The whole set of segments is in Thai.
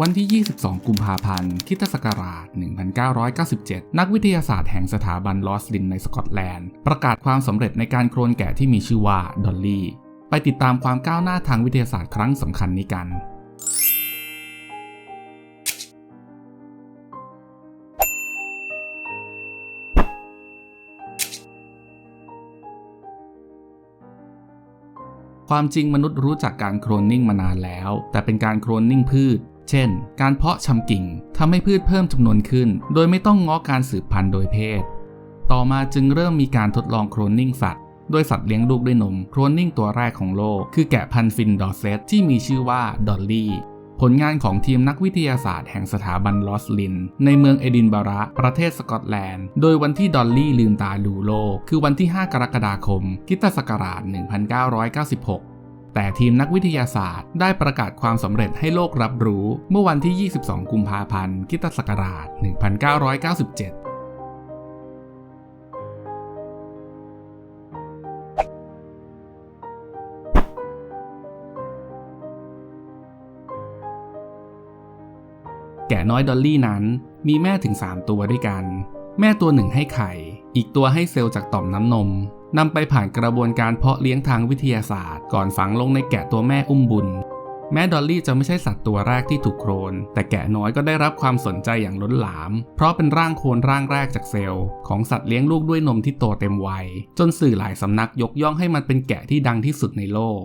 วันที่ 22 กุมภาพันธ์ คิตศักราช 1997 นักวิทยาศาสตร์แห่งสถาบันลอสลินในสกอตแลนด์ ประกาศความสำเร็จในการโคลนแกะที่มีชื่อว่า ดอลลี่ ไปติดตามความก้าวหน้าทางวิทยาศาสตร์ครั้งสำคัญนี้กัน ความจริงมนุษย์รู้จักการโคลนนิ่งมานานแล้ว แต่เป็นการโคลนนิ่งพืช เช่น การเพาะชำกิ่งทำให้พืชเพิ่มจำนวนขึ้น โดยไม่ต้องง้อการสืบพันธุ์โดยเพศ ต่อมาจึงเริ่มมีการทดลองโคลนนิ่งสัตว์โดยสัตว์เลี้ยงลูกด้วยนม โคลนนิ่งตัวแรกของโลก คือแกะพันธุ์ฟินดอร์เซตที่มีชื่อว่าดอลลี่ผลงานของทีมนักวิทยาศาสตร์แห่งสถาบันลอสลิน ในเมืองเอดินบะระ ประเทศสกอตแลนด์ โดยวันที่ดอลลี่ลืมตาดูโลก คือวันที่ 5 กรกฎาคมคริตศักราช 1996 แต่ทีมนักวิทยาศาสตร์ ได้ประกาศความสำเร็จให้โลกรับรู้ เมื่อวันที่ 22 กุมภาพันธ์คิตศักราช 1997แกะน้อยดอลลี่นั้นมีแม่ถึง 3 ตัวด้วยกัน แม่ตัวหนึ่งให้ไข่ อีกตัวให้เซลล์จากต่อมน้ำนม นำไปผ่านกระบวนการเพาะเลี้ยงทางวิทยาศาสตร์ ก่อนฝังลงในแกะตัวแม่อุ้มบุญ แม่ดอลลี่จะไม่ใช่สัตว์ตัวแรกที่ถูกโครน แต่แกะน้อยก็ได้รับความสนใจอย่างล้นหลาม เพราะเป็นร่างโคลนร่างแรกจากเซลล์ ของสัตว์เลี้ยงลูกด้วยนมที่โตเต็มวัย จนสื่อหลายสำนักยกย่องให้มันเป็นแกะที่ดังที่สุดในโลก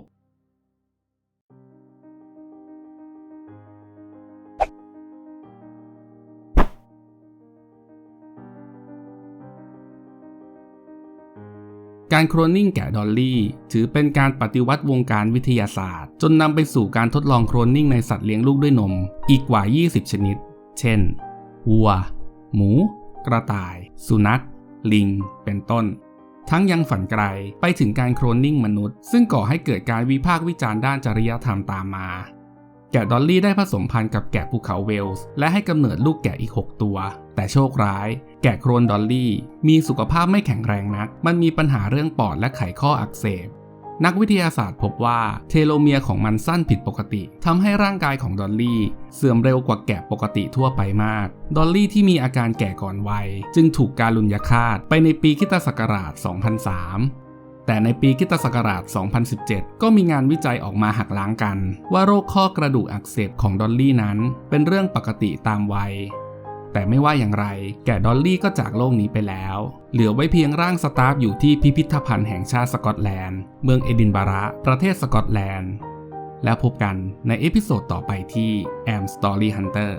การโคลนนิ่งแกะดอลลี่ ถือเป็นการปฏิวัติวงการวิทยาศาสตร์ จนนำไปสู่การทดลองโคลนนิ่งในสัตว์เลี้ยงลูกด้วยนม อีกกว่า 20 ชนิด เช่น วัว หมู กระต่าย สุนัข ลิง เป็นต้น ทั้งยังฝันไกลไปถึงการโคลนนิ่งมนุษย์ ซึ่งก่อให้เกิดการวิพากษ์วิจารณ์ด้านจริยธรรมตามมา แกะดอลลี่ได้ผสมพันธุ์กับแกะภูเขาเวลส์และให้กำเนิดลูกแกะอีก 6 ตัว แต่โชคร้าย แกะโครนดอลลี่ มีสุขภาพไม่แข็งแรงนัก มันมีปัญหาเรื่องปอดและไขข้ออักเสบ นักวิทยาศาสตร์พบว่าเทโลเมียร์ของมันสั้นผิดปกติทำให้ร่างกายของดอลลี่ เสื่อมเร็วกว่าแกะปกติทั่วไปมาก ดอลลี่ที่มีอาการแก่ก่อนวัย จึงถูกการลุญยฆาตไปในปีคิตศักราช 2003 แต่ในปีคิตศักราช 2017 ก็มีงานวิจัยออกมาหักล้างกัน ว่าโรคข้อกระดูกอักเสบของดอลลี่นั้น เป็นเรื่องปกติตามวัย แต่ไม่ว่าอย่างไร แกะดอลลี่ก็จากโลกนี้ไปแล้ว เหลือไว้เพียงร่างสตาฟอยู่ที่พิพิธภัณฑ์แห่งชาติสกอตแลนด์ เมืองเอดินบะระ ประเทศสกอตแลนด์ แล้วพบกันในเอพิโซดต่อไปที่ Am Story Hunter